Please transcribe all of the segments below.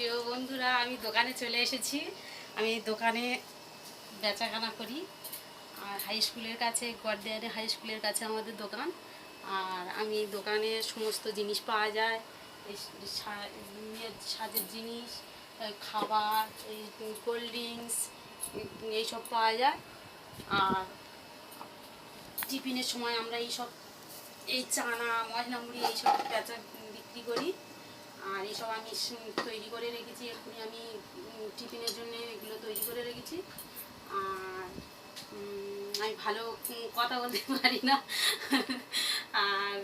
প্রিয় বন্ধুরা, আমি দোকানে চলে এসেছি। আমি দোকানে বেচাকেনা করি। আর হাই স্কুলের কাছে, গডডেয়ারে হাই স্কুলের কাছে আমাদের দোকান। আর আমি দোকানে সমস্ত জিনিস পাওয়া যায়। এই সাজের জিনিস খাবার, এই কোল্ড ড্রিঙ্কস এইসব পাওয়া যায়। আর টিফিনের সময় আমরা এইসব, এই চানা মশলা মুড়ি এইসব বেচা বিক্রি করি। আর এইসব আমি তৈরি করে রেখেছি, এক্ষুনি আমি টিফিনের জন্য এগুলো তৈরি করে রেখেছি। আর আমি ভালো কথা বলতে পারি না। আর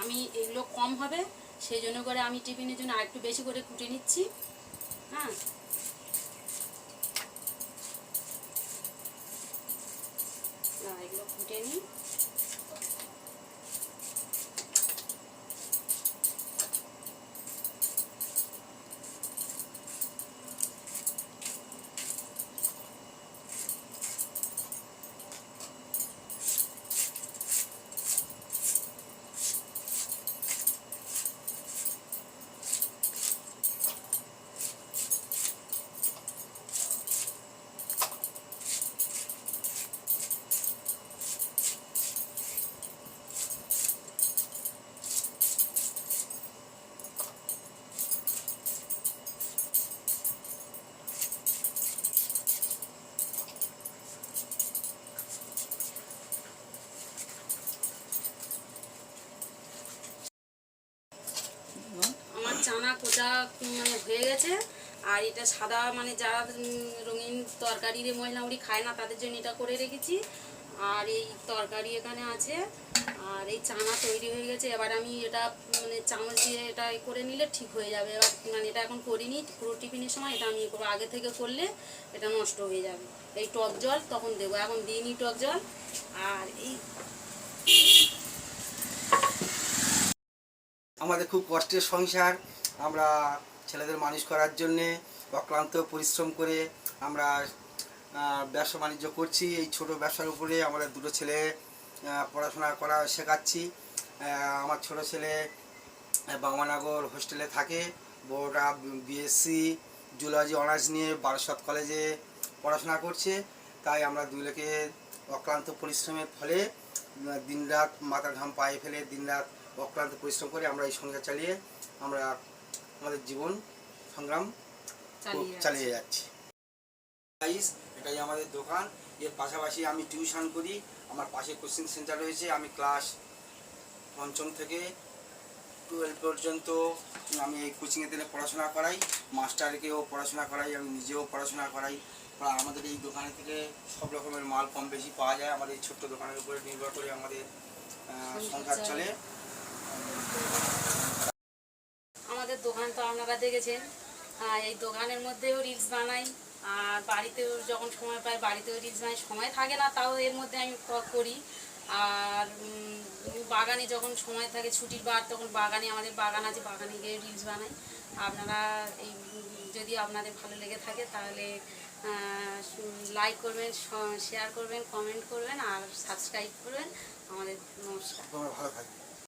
আমি এগুলো কম হবে, সেই জন্য করে আমি টিফিনের জন্য আরেকটু বেশি করে কুটে নিচ্ছি হ্যাঁ না এগুলো কুটে নিই আমার উম, মানে হয়ে গেছে। আর এটা সাদা মানে যারা রঙিন তরকারি রে মশলা মুড়ি খায় না তাদের জন্য এটা করে রেখেছি। আর এই তরকারি এখানে আছে। আর এই চানা তৈরি হয়ে গেছে। এবার আমি এটা মানে চামচ দিয়ে এটা করে নিলে ঠিক হয়ে যাবে। এবার মানে এটা এখন করিনি পুরো টিফিনের সময় এটা আমি করব। আগে থেকে করলে এটা নষ্ট হয়ে যাবে। এই টক জল তখন দেবো। এখন দিইনি টক জল। আর এই আমাদের খুব কষ্টের সংসার। আমরা ছেলেদের মানুষ করার জন্যে অক্লান্ত পরিশ্রম করে আমরা ব্যবসা বাণিজ্য করছি। এই ছোট ব্যবসার উপরে আমাদের দুটো ছেলে পড়াশোনা করা শেখাচ্ছি। আমার ছোট ছেলে আহ, বাংলানগর হোস্টেলে থাকে। বড়টা বিএসসি জুলজি অনার্স নিয়ে বারাসত কলেজে পড়াশোনা করছে। তাই আমরা দুইলেকে অক্লান্ত পরিশ্রমের ফলে দিনরাত মাথা ঘাম পায়ে ফেলে দিনরাত অক্লান্ত পরিশ্রম করে আমরা এই সংসার চালিয়ে আমরা আমাদের জীবন সংগ্রাম চালিয়ে যাচ্ছি। এটাই আমাদের দোকান। এর পাশাপাশি আমি টিউশন করি। আমার পাশে কোচিং সেন্টার রয়েছে। আমি ক্লাস পঞ্চম থেকে টুয়েলভ পর্যন্ত আমি এই কোচিংয়ে দিনে পড়াশোনা করাই। মাস্টারকেও পড়াশোনা করাই। আমি নিজেও পড়াশোনা করাই। আমাদের এই দোকানে থেকে সব রকমের মাল কম বেশি পাওয়া যায়। আমাদের এই ছোট্ট দোকানের উপরে নির্ভর করে আমাদের সংসার চলে আমাদের দোকান তো আপনারা দেখেছেন। এই দোকানের মধ্যেও রিলস বানাই। আর বাড়িতেও যখন সময় পাই, বাড়িতেও রিলস বানাই। সময় থাকে না, তাও এর মধ্যে আমি করি। আর বাগানে যখন সময় থাকে, ছুটির বার, তখন বাগানে, আমাদের বাগান আছে, বাগানে গিয়ে রিলস বানাই। আপনারা এই, যদি আপনাদের ভালো লেগে থাকে, তাহলে লাইক করবেন শেয়ার করবেন কমেন্ট করবেন, আর সাবস্ক্রাইব করবেন। আমাদের নমস্কার। ভালো থাকবে